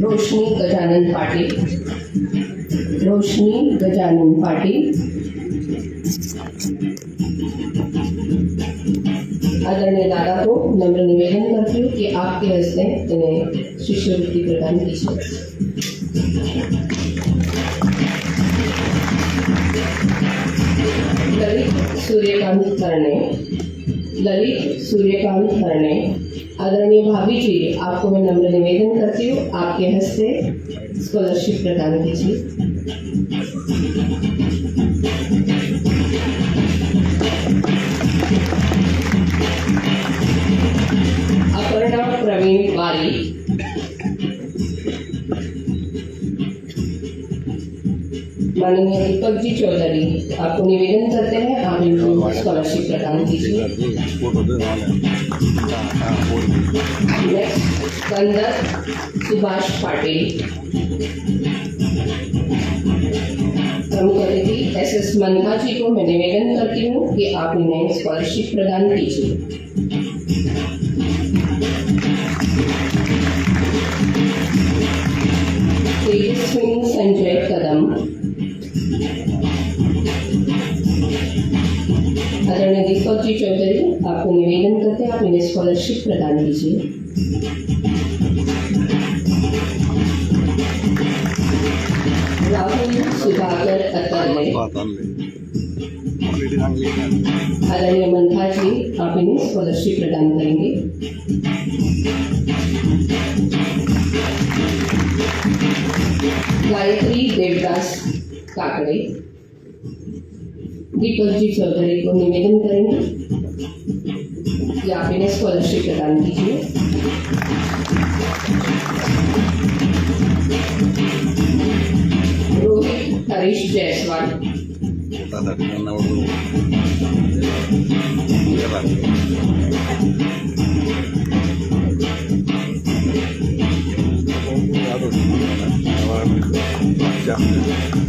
रोशनी गजानन पाटील रोशनी गजानन पाटील आदरणीय दादा को नम्र निवेदन करती हूँ कि आपके हस्ते इन्हें शिष्यवृत्ति प्रदान कीजिए ललित सूर्यकांत करणे. ललित सूर्यकांत करणे. आदरणीय भाभी जी आपको मैं नम्र निवेदन करती हूँ, आपके हस्ते स्कॉलरशिप प्रदान कीजिए. माननीय दीपक जी चौधरी आपको निवेदन करते हैं, आप इनको स्कॉलरशिप प्रदान कीजिए। कंदर सुभाष पाटिल प्रमुख अतिथि एस एस मनका जी को मैं निवेदन करती हूँ कि आप इन्हें स्कॉलरशिप प्रदान कीजिए। संजय। जी चौधरी आपको निवेदन करते हैं, आप इन्हें स्कॉलरशिप प्रदान कीजिए। राहुल आदरणीय मंथा जी, आप इन्हें स्कॉलरशिप प्रदान करेंगे। गायत्री देवदास काकड़े। दीपक जी चौधरी को निवेदन करेंगे। कि आप इन्हें स्कॉलरशिप प्रदान कीजिए। Rohit Harish Jaiswal.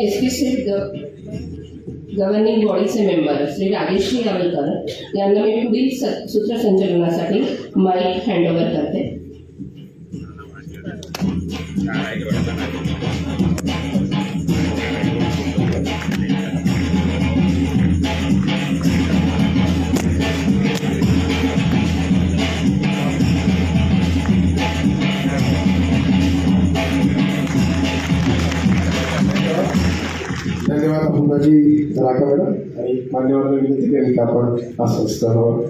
S P C governing बॉडीचे member Shri Rajshree Yawalkar यांना मी पुढील स- सूत्रसंचलनासाठी माईक हँडओव्हर करते. धन्यवाद राखा मॅडम आणि मान्यवरांना विनंती केली की आपण असं स्तरावर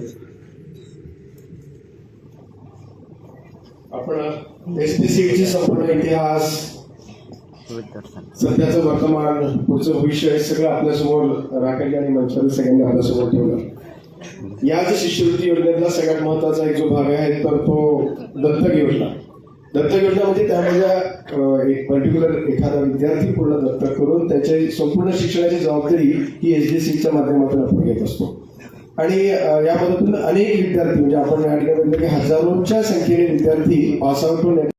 आपण एस टी सीची संपूर्ण इतिहास सध्याचं वर्तमान पुढचं भविष्य हे सगळं आपल्यासमोर राखायला आणि मंचाने सगळ्यांनी आपल्यासमोर ठेवलं. याच शिष्यवृत्ती योजनेतला सगळ्यात महत्त्वाचा एक जो भाग आहे तर तो दत्तक योजना. दत्त योजना म्हणजे त्यामध्ये एक पर्टिक्युलर एखादा विद्यार्थी पूर्ण दत्तक करून त्याच्या संपूर्ण शिक्षणाची जबाबदारी ही एच डी सीच्या माध्यमातून आपण घेत असतो. आणि या पद्धतीनं अनेक विद्यार्थी म्हणजे आपण या ठिकाणी की हजारोच्या संख्येने विद्यार्थी पास आउट होऊन